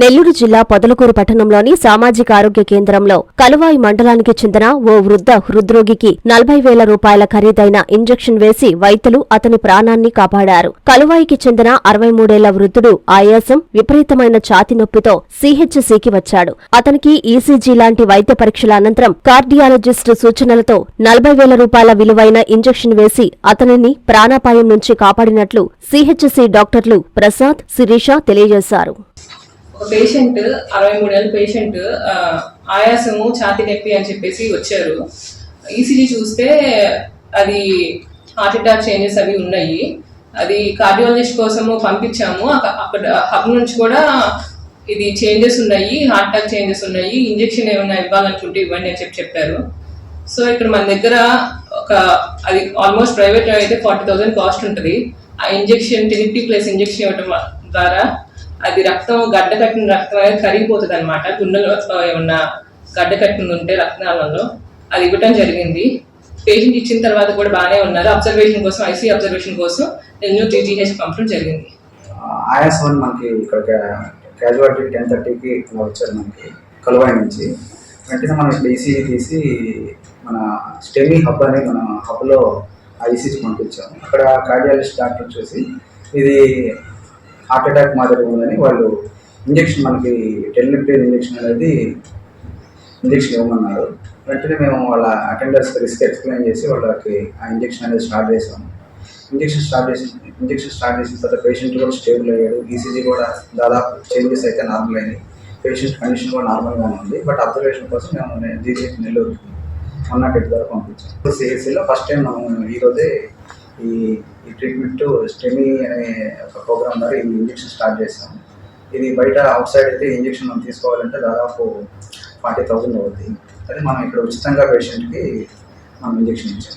నెల్లూరు జిల్లా పొదలకూరు పట్టణంలోని సామాజిక ఆరోగ్య కేంద్రంలో కలువాయి మండలానికి చెందిన ఓ వృద్ధ హృద్రోగికి నలభై వేల రూపాయల ఖరీదైన ఇంజెక్షన్ వేసి వైద్యులు అతని ప్రాణాన్ని కాపాడారు. కలువాయికి చెందిన అరవై మూడేళ్ళ వృద్ధుడు ఆయాసం విపరీతమైన ఛాతి నొప్పితో సిహెచ్సికి వచ్చాడు. అతనికి ఈసీజీ లాంటి వైద్య పరీక్షల అనంతరం కార్డియాలజిస్టు సూచనలతో నలభై వేల రూపాయల విలువైన ఇంజెక్షన్ వేసి అతనిని ప్రాణాపాయం నుంచి కాపాడినట్లు సిహెచ్సి డాక్టర్లు ప్రసాద్ శిరీష తెలియజేశారు. ఒక పేషెంట్ అరవై మూడేళ్ళ పేషెంట్ ఆయాసము ఛాతి నొప్పి అని చెప్పేసి వచ్చారు. ఈసీజీ చూస్తే అది హార్ట్ అటాక్ చేంజెస్ అవి ఉన్నాయి. అది కార్డియాలజిస్ట్ కోసము పంపించాము. అక్కడ హబ్ నుంచి కూడా ఇది చేంజెస్ ఉన్నాయి హార్ట్ అటాక్ చేంజెస్ ఉన్నాయి. ఇంజెక్షన్ ఏమైనా ఇవ్వాలనుకుంటే ఇవ్వండి అని చెప్పి చెప్పారు. సో ఇక్కడ మన దగ్గర ఒక అది ఆల్మోస్ట్ ప్రైవేట్ అయితే ఫార్టీ థౌసండ్ కాస్ట్ ఉంటుంది. ఆ ఇంజెక్షన్ ఫిఫ్టీ ప్లస్ ఇంజెక్షన్ ఇవ్వడం ద్వారా అది రక్తం గడ్డ కట్టిన రక్తం అనేది కరిగిపోతుంది అనమాట గుండెలో ఏమన్నా గడ్డ కట్టిన ఉంటే రక్తనాళంలో. అది ఇవ్వటం జరిగింది. పేషెంట్ ఇచ్చిన తర్వాత కూడా బాగానే ఉన్నారు. అబ్జర్వేషన్ కోసం ఐసీ అబ్జర్వేషన్ కోసం ఎన్నో టీజీహెచ్ పంపడం జరిగింది. ఆయాస్ వన్ మనకి ఇక్కడ క్యాజువాలిటీ టెన్ థర్టీకి ఇలా వచ్చారు మనకి కలువాయి నుంచి. వెంటనే మనం ఇక్కడ ఈసీజీ తీసి మన స్టెమీ హబ్ అని మన హబ్లో ఐసీజీ పంపించాము. అక్కడ కార్డియాలజిస్ట్ డాక్టర్ చూసి ఇది హార్ట్ అటాక్ మాదిరి ఉందని వాళ్ళు ఇంజక్షన్ మనకి టెలిప్టేజ్ ఇంజెక్షన్ అనేది ఇంజెక్షన్ ఇవ్వమన్నారు. వెంటనే మేము వాళ్ళ అటెండర్స్కి రిస్క్ ఎక్స్ప్లెయిన్ చేసి వాళ్ళకి ఆ ఇంజక్షన్ అనేది స్టార్ట్ చేసాము ఇంజెక్షన్ స్టార్ట్ చేసి ఇంజక్షన్ స్టార్ట్ చేసిన తర్వాత పేషెంట్ కూడా స్టేబుల్ అయ్యాడు. ఈసీజీ కూడా దాదాపు చేంజెస్ అయితే నార్మల్ అయినాయి. పేషెంట్ కండిషన్ కూడా నార్మల్గానే ఉంది. బట్ అబ్జర్వేషన్ కోసం మేము జీజీ నెల్లూరు వన్ ద్వారా పంపించాం. ఇప్పుడు సిహెచ్సిలో ఫస్ట్ టైం మనం ఈరోజే ఈ ఈ ట్రీట్మెంట్ స్టెమీ అనే ఒక ప్రోగ్రామ్ ద్వారా ఈ ఇంజెక్షన్ స్టార్ట్ చేసాం ఇది బయట అవుట్ సైడ్ అయితే ఇంజెక్షన్ మనం తీసుకోవాలంటే దాదాపు ఫార్టీ థౌజండ్ అవుతుంది అదే మనం ఇక్కడ ఉచితంగా పేషెంట్కి మనం ఇంజెక్షన్ ఇచ్చాం